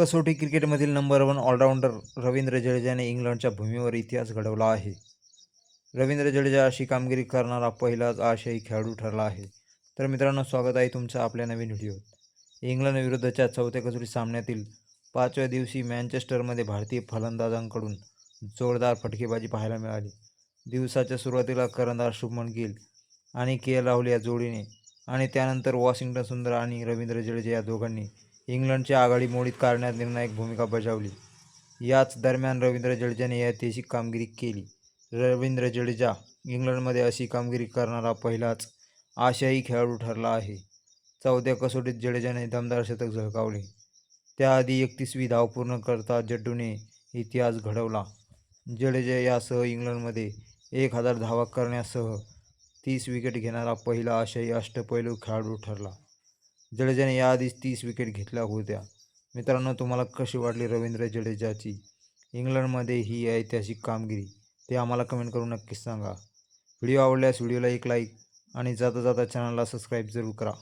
कसोटी क्रिकेटमधील number one all rounder Ravindra जडेजाने इंग्लंडच्या भूमीवर इतिहास घडवला आहे. रवींद्र जडेजा अशी कामगिरी करणारा पहिलाच आशियाई खेळाडू ठरला आहे. तर मित्रांनो स्वागत आहे तुमचं आपल्या नवीन व्हिडिओत. इंग्लंडविरुद्धच्या चौथ्या कसोटी सामन्यातील पाचव्या दिवशी मँचेस्टरमध्ये भारतीय फलंदाजांकडून जोरदार फटकेबाजी पाहायला मिळाली. दिवसाच्या सुरुवातीला करंदाज शुभमन गिल आणि के राहुल या जोडीने आणि त्यानंतर वॉशिंग्टन सुंदर आणि रवींद्र जडेजा या दोघांनी इंग्लंडची आघाडी मोडीत काढण्यात निर्णायक भूमिका बजावली. याच दरम्यान रवींद्र जडेजाने ऐतिहासिक कामगिरी केली. रवींद्र जडेजा इंग्लंडमध्ये अशी कामगिरी करणारा पहिलाच आशियाई खेळाडू ठरला आहे. चौथ्या कसोटीत जडेजाने दमदार शतक झळकावले. त्याआधी एकतीसवी धाव पूर्ण करता जड्डूने इतिहास घडवला. जडेजा यासह इंग्लंडमध्ये एक हजार धावा करण्यासह तीस विकेट घेणारा पहिला आशियाई अष्टपैलू खेळाडू ठरला. जडेजाने याआधीच तीस विकेट घेतल्या होत्या. मित्रांनो तुम्हाला कशी वाटली रवींद्र जडेजाची? इंग्लंडमध्ये ही ऐतिहासिक कामगिरी ते आम्हाला कमेंट करून नक्कीच सांगा. व्हिडिओ आवडल्यास व्हिडिओला एक लाईक आणि जाता जाता चॅनलला सबस्क्राईब जरूर करा.